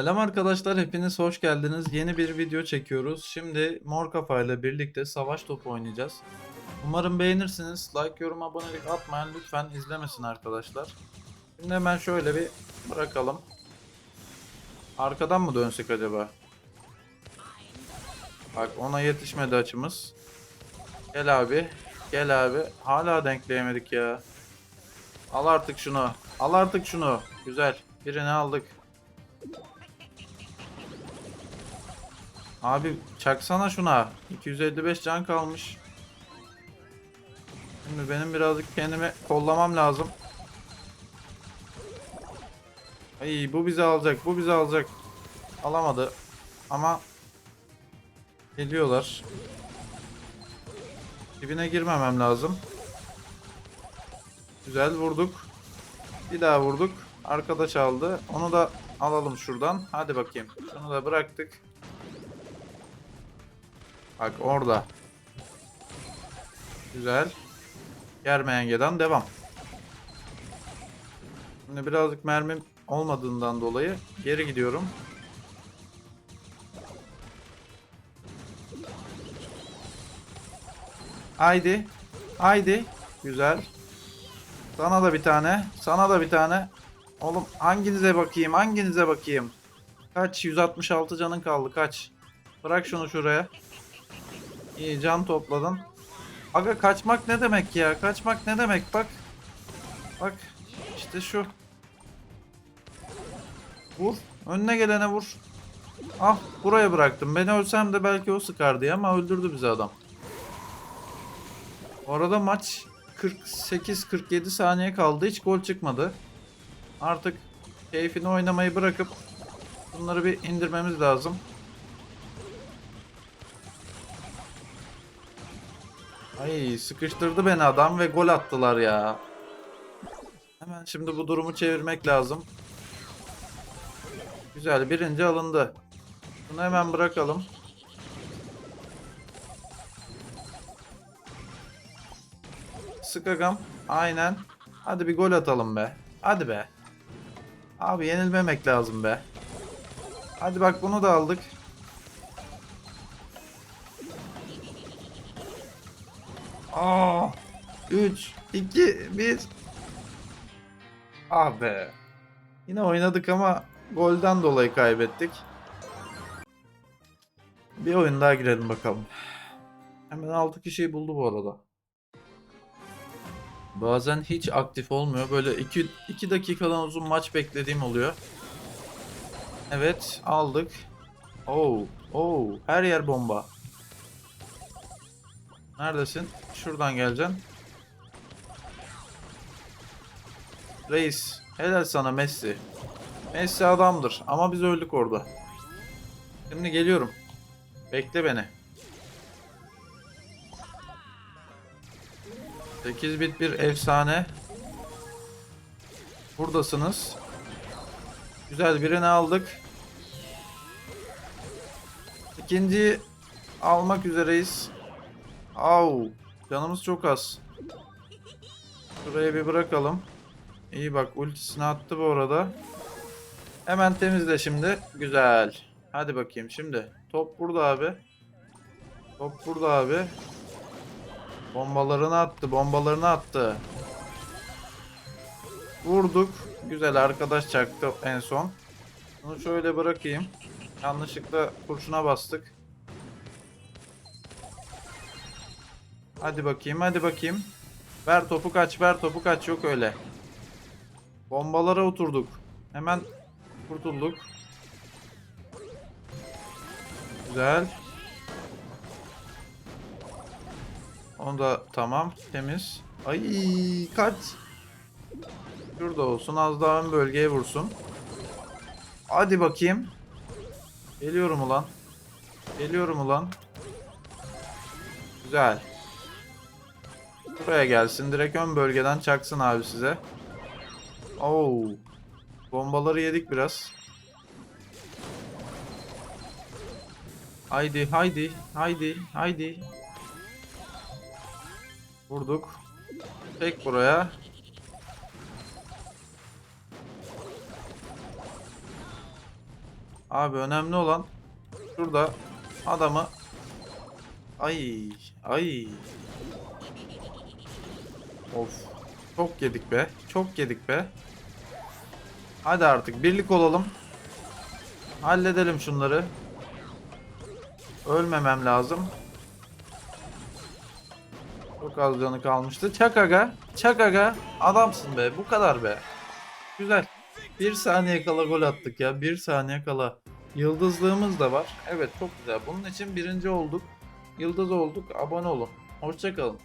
Selam arkadaşlar, hepiniz hoş geldiniz. Yeni bir video çekiyoruz. Şimdi Mor Kafa ile birlikte savaş topu oynayacağız. Umarım beğenirsiniz. Like, yorum, abonelik atmayan lütfen izlemesin arkadaşlar. Şimdi hemen şöyle bir bırakalım. Arkadan mı dönsek acaba? Bak ona yetişmedi açımız. Gel abi. Gel abi. Hala denkleyemedik ya. Al artık şunu. Al artık şunu. Güzel. Birini aldık. Abi çaksana şuna. 255 can kalmış. Şimdi benim birazcık kendimi kollamam lazım. Ay bu bizi alacak. Bu bizi alacak. Alamadı. Ama geliyorlar. Dibine girmemem lazım. Güzel vurduk. Bir daha vurduk. Arkadaş aldı. Onu da alalım şuradan. Hadi bakayım. Şunu da bıraktık. Bak orada. Güzel. Germeyengeden devam. Şimdi birazcık mermim olmadığından dolayı geri gidiyorum. Haydi. Haydi. Güzel. Sana da bir tane. Sana da bir tane. Oğlum hanginize bakayım? Hanginize bakayım? Kaç? 166 canın kaldı. Kaç? Bırak şunu şuraya. İyi can topladın. Aga kaçmak ne demek ya? Kaçmak ne demek? Bak. Bak. İşte şu. Vur. Önüne gelene vur. Ah buraya bıraktım. Ben ölsem de belki o sıkar diye ama öldürdü bizi adam. Bu arada maç 48-47 saniye kaldı. Hiç gol çıkmadı. Artık keyfini oynamayı bırakıp bunları bir indirmemiz lazım. Ay sıkıştırdı beni adam ve gol attılar ya. Hemen şimdi bu durumu çevirmek lazım. Güzel birinci alındı. Bunu hemen bırakalım. Sıkagam. Aynen. Hadi bir gol atalım be. Hadi be. Abi yenilmemek lazım be. Hadi bak bunu da aldık. Aa! 3, 2, 1. Ah be. Yine oynadık ama golden dolayı kaybettik. Bir oyun daha girelim bakalım. Hemen 6 kişiyi buldu bu arada. Bazen hiç aktif olmuyor. Böyle 2 2 dakikadan uzun maç beklediğim oluyor. Evet, aldık. Oo, oo, her yer bomba. Neredesin? Şuradan geleceksin. Reis, helal sana Messi. Messi adamdır ama biz öldük orada. Şimdi geliyorum. Bekle beni. 8 bit bir efsane. Buradasınız. Güzel birini aldık. İkinci almak üzereyiz. Au. Canımız çok az. Şuraya bir bırakalım. İyi bak ultisini attı bu arada. Hemen temizle şimdi. Güzel. Hadi bakayım şimdi. Top burada abi. Top burada abi. Bombalarını attı. Bombalarını attı. Vurduk. Güzel arkadaş çaktı en son. Bunu şöyle bırakayım. Yanlışlıkla kurşuna bastık. Hadi bakayım hadi bakayım. Ver topu kaç ver topu kaç yok öyle. Bombalara oturduk. Hemen kurtulduk. Güzel. Onu da tamam temiz. Ay kaç. Şurada olsun az daha ön bölgeye vursun. Hadi bakayım. Geliyorum ulan. Geliyorum ulan. Güzel. Buraya gelsin. Direkt ön bölgeden çaksın abi size. Oo. Bombaları yedik biraz. Haydi haydi haydi haydi. Vurduk. Tek buraya. Abi önemli olan şurada adamı ay ay of çok yedik be çok yedik be hadi artık birlik olalım halledelim şunları ölmemem lazım çok az canı kalmıştı çak aga çak aga adamsın be bu kadar be güzel bir saniye kala gol attık ya. Bir saniye kala. Yıldızlığımız da var. Evet çok güzel. Bunun için birinci olduk. Yıldız olduk. Abone olun. Hoşçakalın.